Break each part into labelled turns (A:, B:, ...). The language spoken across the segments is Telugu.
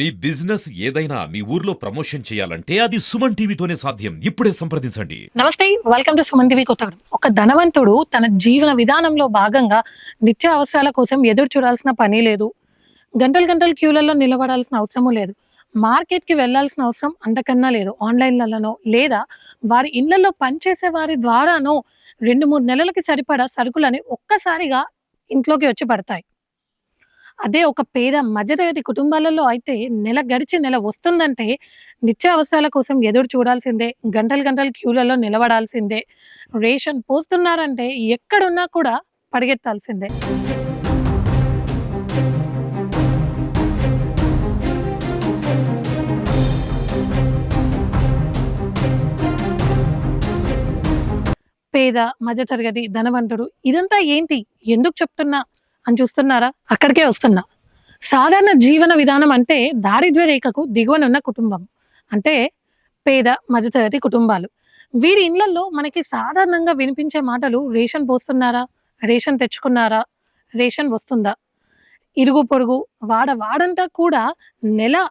A: మీ బిజినెస్ ఏదైనా మీ ఊర్లో ప్రమోషన్ చేయాలంటే అది సుమన్ టీవీతోనే సాధ్యం. ఇప్పుడే సంప్రదించండి.
B: నమస్తే వెల్కమ్ టు సుమన్ టీవీ కొత్త ఒక ధనవంతుడు తన జీవన విధానంలో భాగంగా నిత్య అవసరాల కోసం ఎదురు చూడాల్సిన పని లేదు. గంటలు గంటలు క్యూలలో నిలబడాల్సిన అవసరము లేదు. మార్కెట్కి వెళ్ళాల్సిన అవసరం అంతకన్నా లేదు. ఆన్లైన్లలోనో లేదా వారి ఇళ్ళలో పనిచేసే వారి ద్వారానో రెండు మూడు నెలలకి సరిపడా సరుకులని ఒక్కసారిగా ఇంట్లోకి వచ్చి పడతాయి. అదే ఒక పేద మధ్యతరగతి కుటుంబాలలో అయితే నెల గడిచి నెల వస్తుందంటే నిత్య అవసరాల కోసం ఎదురు చూడాల్సిందే. గంటలు గంటలు క్యూలలో నిలబడాల్సిందే. రేషన్ పోస్తున్నారంటే ఎక్కడున్నా కూడా పరిగెత్తాల్సిందే. పేద మధ్యతరగతి ధనవంతుడు ఇదంతా ఏంటి? ఎందుకు చెప్తున్నా? అని చూస్తున్నారా? అక్కడికే వస్తున్నా. సాధారణ జీవన విధానం అంటే దారిద్ర్య రేఖకు దిగువనున్న కుటుంబం. అంటే పేద మధ్యతరగతి కుటుంబాలు. వీరి ఇళ్ళలో మనకి సాధారణంగా వినిపించే మాటలు రేషన్ పోస్తున్నారా? రేషన్ తెచ్చుకున్నారా? రేషన్ వస్తుందా? ఇరుగు పొరుగు వాడ వాడంతా కూడా నెల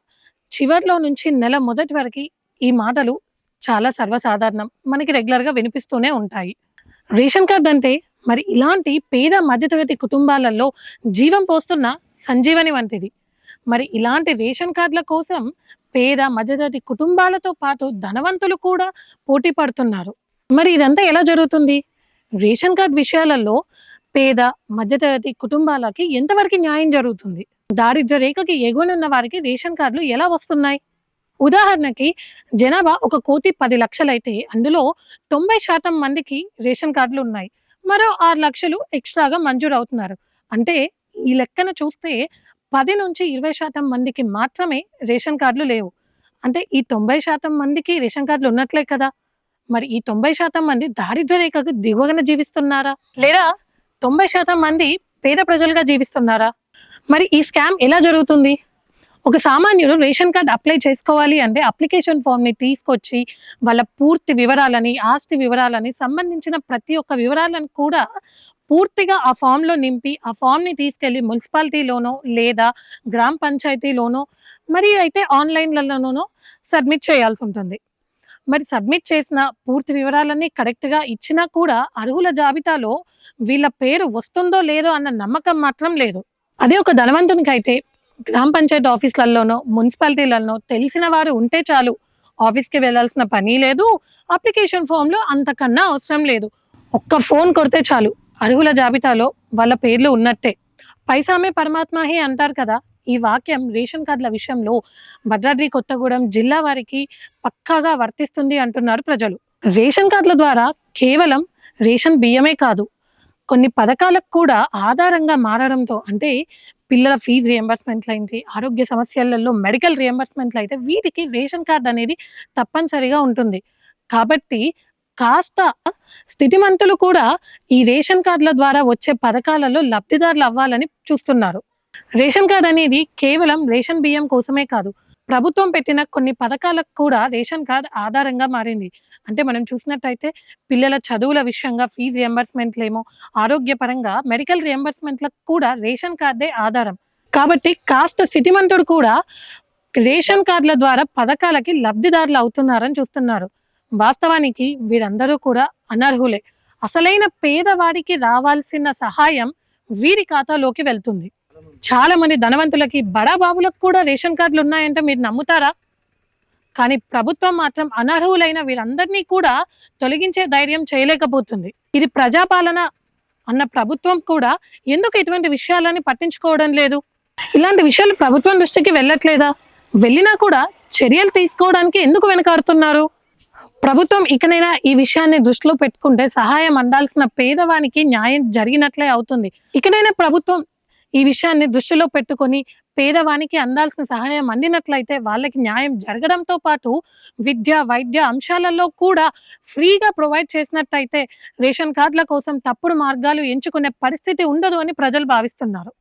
B: చివర్లో నుంచి నెల మొదటి వరకు ఈ మాటలు చాలా సర్వసాధారణం. మనకి రెగ్యులర్గా వినిపిస్తూనే ఉంటాయి. రేషన్ కార్డ్ అంటే మరి ఇలాంటి పేద మధ్యతరగతి కుటుంబాలలో జీవం పోస్తున్న సంజీవని వంటిది. మరి ఇలాంటి రేషన్ కార్డుల కోసం పేద మధ్యతరగతి కుటుంబాలతో పాటు ధనవంతులు కూడా పోటీ పడుతున్నారు. మరి ఇదంతా ఎలా జరుగుతుంది? రేషన్ కార్డ్ విషయాలలో పేద మధ్యతరగతి కుటుంబాలకి ఎంతవరకు న్యాయం జరుగుతుంది? దారిద్ర రేఖకి ఎగువనున్న వారికి రేషన్ కార్డులు ఎలా వస్తున్నాయి? ఉదాహరణకి జనాభా ఒక కోటి పది లక్షలైతే అందులో తొంభై శాతం మందికి రేషన్ కార్డులు ఉన్నాయి. మరో ఆరు లక్షలు ఎక్స్ట్రాగా మంజూరు అవుతున్నారు అంటే ఈ లెక్కన చూస్తే పది నుంచి ఇరవై శాతం మందికి మాత్రమే రేషన్ కార్డులు లేవు. అంటే ఈ తొంభై శాతం మందికి రేషన్ కార్డులు ఉన్నట్లే కదా? మరి ఈ తొంభై శాతం మంది దారిద్ర్య రేఖకు దిగువన జీవిస్తున్నారా? లేదా తొంభై శాతం మంది పేద ప్రజలుగా జీవిస్తున్నారా? మరి ఈ స్కామ్ ఎలా జరుగుతుంది? ఒక సామాన్యుడు రేషన్ కార్డ్ అప్లై చేసుకోవాలి అంటే అప్లికేషన్ ఫామ్ని తీసుకొచ్చి వాళ్ళ పూర్తి వివరాలని ఆస్తి వివరాలని సంబంధించిన ప్రతి ఒక్క వివరాలను కూడా పూర్తిగా ఆ ఫామ్లో నింపి ఆ ఫామ్ని తీసుకెళ్ళి మున్సిపాలిటీలోనో లేదా గ్రామ పంచాయతీలోనో మరి అయితే ఆన్లైన్లలోనో సబ్మిట్ చేయాల్సి ఉంటుంది. మరి సబ్మిట్ చేసిన పూర్తి వివరాలన్నీ కరెక్ట్గా ఇచ్చినా కూడా అర్హుల జాబితాలో వీళ్ళ పేరు వస్తుందో లేదో అన్న నమ్మకం మాత్రం లేదు. అదే ఒక ధనవంతునికి అయితే గ్రామ పంచాయతీ ఆఫీసులలోనో మున్సిపాలిటీలలోనో తెలిసిన వారు ఉంటే చాలు. ఆఫీస్కి వెళ్ళాల్సిన పని లేదు అప్లికేషన్ ఫామ్లో అంతకన్నా అవసరం లేదు. ఒక్క ఫోన్ కొడితే చాలు. అర్హుల జాబితాలో వాళ్ళ పేర్లు ఉన్నట్టే. పైసామే పరమాత్మహే అంటారు కదా. ఈ వాక్యం రేషన్ కార్డుల విషయంలో భద్రాద్రి కొత్తగూడెం జిల్లా వారికి పక్కాగా వర్తిస్తుంది అంటున్నారు ప్రజలు. రేషన్ కార్డుల ద్వారా కేవలం రేషన్ బియ్యమే కాదు కొన్ని పథకాలకు కూడా ఆధారంగా మారడంతో అంటే పిల్లల ఫీజు రియంబర్స్మెంట్లు ఏంటి ఆరోగ్య సమస్యలలో మెడికల్ రియంబర్స్మెంట్లు అయితే వీటికి రేషన్ కార్డ్ అనేది తప్పనిసరిగా ఉంటుంది. కాబట్టి కాస్త స్థితిమంతులు కూడా ఈ రేషన్ కార్డుల ద్వారా వచ్చే పథకాలలో లబ్ధిదారులు అవ్వాలని చూస్తున్నారు. రేషన్ కార్డ్ అనేది కేవలం రేషన్ బియ్యం కోసమే కాదు ప్రభుత్వం పెట్టిన కొన్ని పథకాలకు కూడా రేషన్ కార్డ్ ఆధారంగా మారింది. అంటే మనం చూసినట్టయితే పిల్లల చదువుల విషయంగా ఫీజు రియంబర్స్మెంట్లేమో ఆరోగ్యపరంగా మెడికల్ రియంబర్స్మెంట్లకు కూడా రేషన్ కార్డే ఆధారం. కాబట్టి కాస్త సిటిమంతుడు కూడా రేషన్ కార్డుల ద్వారా పథకాలకి లబ్ధిదారులు అవుతున్నారని చూస్తున్నారు. వాస్తవానికి వీరందరూ కూడా అనర్హులే. అసలైన పేదవాడికి రావాల్సిన సహాయం వీరి ఖాతాలోకి వెళ్తుంది. చాలా మంది ధనవంతులకి బడా బాబులకు కూడా రేషన్ కార్డులు ఉన్నాయంటే మీరు నమ్ముతారా? కానీ ప్రభుత్వం మాత్రం అనర్హులైన వీళ్ళందరినీ కూడా తొలగించే ధైర్యం చేయలేకపోతుంది. ఇది ప్రజాపాలన అన్న ప్రభుత్వం కూడా ఎందుకు ఇటువంటి విషయాలని పట్టించుకోవడం లేదు? ఇలాంటి విషయాలు ప్రభుత్వం దృష్టికి వెళ్ళట్లేదా? వెళ్ళినా కూడా చర్యలు తీసుకోవడానికి ఎందుకు వెనకాడుతున్నారు? ప్రభుత్వం ఇకనైనా ఈ విషయాన్ని దృష్టిలో పెట్టుకుంటే సహాయం అందాల్సిన పేదవానికి న్యాయం జరిగినట్లే అవుతుంది. ఇకనైనా ప్రభుత్వం ఈ విషయాన్ని దృష్టిలో పెట్టుకొని పేదవానికి అందాల్సిన సహాయం అందినట్లయితే వాళ్ళకి న్యాయం జరగడంతో పాటు విద్య వైద్య అంశాలలో కూడా ఫ్రీగా ప్రొవైడ్ చేసినట్టయితే రేషన్ కార్డుల కోసం తప్పుడు మార్గాలు ఎంచుకునే పరిస్థితి ఉండదు అని ప్రజలు భావిస్తున్నారు.